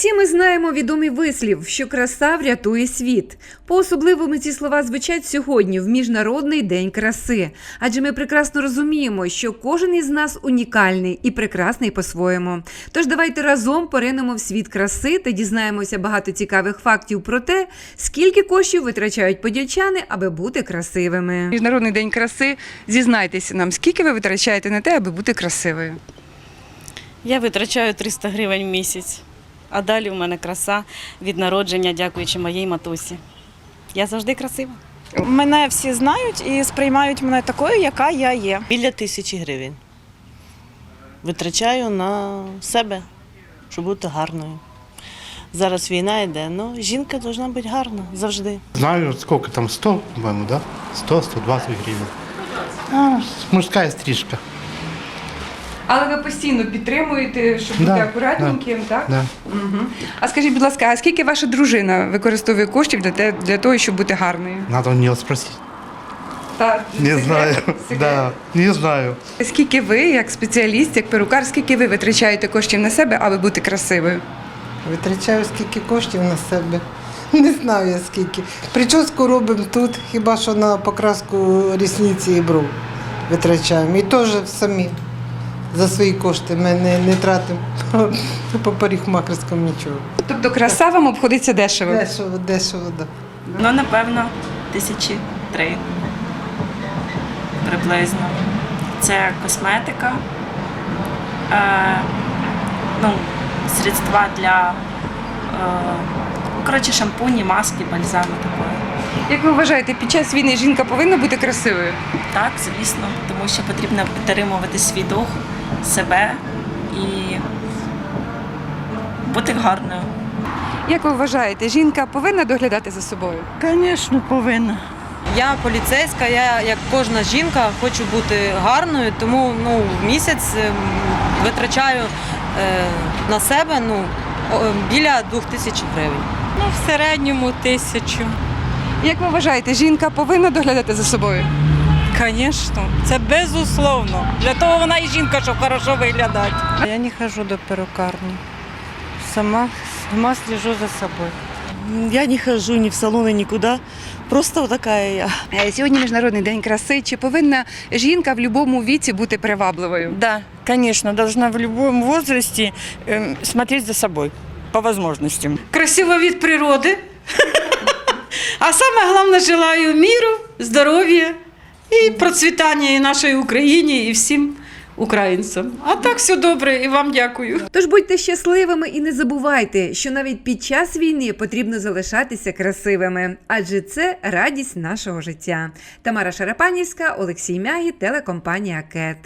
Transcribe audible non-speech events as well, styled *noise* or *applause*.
Всі ми знаємо відомий вислів, що краса врятує світ. По-особливому ці слова звучать сьогодні в Міжнародний день краси. Адже ми прекрасно розуміємо, що кожен із нас унікальний і прекрасний по-своєму. Тож давайте разом поринемо в світ краси та дізнаємося багато цікавих фактів про те, скільки коштів витрачають подільчани, аби бути красивими. Міжнародний день краси. Зізнайтеся нам, скільки ви витрачаєте на те, аби бути красивою? Я витрачаю 300 гривень в місяць, а далі в мене краса від народження, дякуючи моїй матусі. Я завжди красива. Мене всі знають і сприймають мене такою, яка я є. Біля тисячі гривень. Витрачаю на себе, щоб бути гарною. Зараз війна йде, ну жінка повинна бути гарна завжди. Знаю, сколько там, 100, по-моему, да? 100-120 гривен. А, мужская стрижка. Але ви постійно підтримуєте, щоб Да, бути акуратненьким, так? Да. Угу. А скажіть, будь ласка, а скільки ваша дружина використовує коштів для, те, для того, щоб бути гарною? Надо у нее спросить. Та, Не секрет? знаю. Секрет. Да, не знаю. Скільки ви, як спеціаліст, як перукар, скільки ви витрачаєте коштів на себе, аби бути красивою? Витрачаю скільки коштів на себе. Не знаю я скільки. Прическу робимо тут, хіба що на покраску рісниці і бров витрачаємо. І теж самі за свої кошти. Ми не, не тратимо *laughs* по парикмахерському нічого. Тобто краса вам обходиться дешево? Дешево, дешево, да. Ну, напевно, тисячі три приблизно. Це косметика, е, ну, средства для е, коротше, шампуні, маски, бальзами такої. Як ви вважаєте, під час війни жінка повинна бути красивою? Так, звісно, тому що потрібно підтримувати свій дух, себе і бути гарною. Як ви вважаєте, жінка повинна доглядати за собою? Звісно, повинна. Я поліцейська, я як кожна жінка хочу бути гарною, тому ну, місяць ем, витрачаю е, на себе ну, біля двох тисяч гривень. Ну, в середньому тисячу. Як ви вважаєте, жінка повинна доглядати за собою? Звісно, це безусловно. Для того вона і жінка, щоб хорошо виглядати. Я не хожу до перукарни. Сама, сама слежу за собой. Я не хожу ні в салони, нікуди. Просто такая я. Е, Сьогодні міжнародний день краси. Чи повинна жінка в будь-якому віці бути привабливою? Да, конечно, должна в любом возрасте э, смотреть за собой по возможностям. красиво від природи. *laughs* А саме головне желаю міру, здоров'я і процвітання і нашій Україні, і всім українцям. А так все добре, і вам дякую. Тож будьте щасливими і не забувайте, що навіть під час війни потрібно залишатися красивими, адже це радість нашого життя. Тамара Шарапанівська, Олексій Мягі, телекомпанія Кет.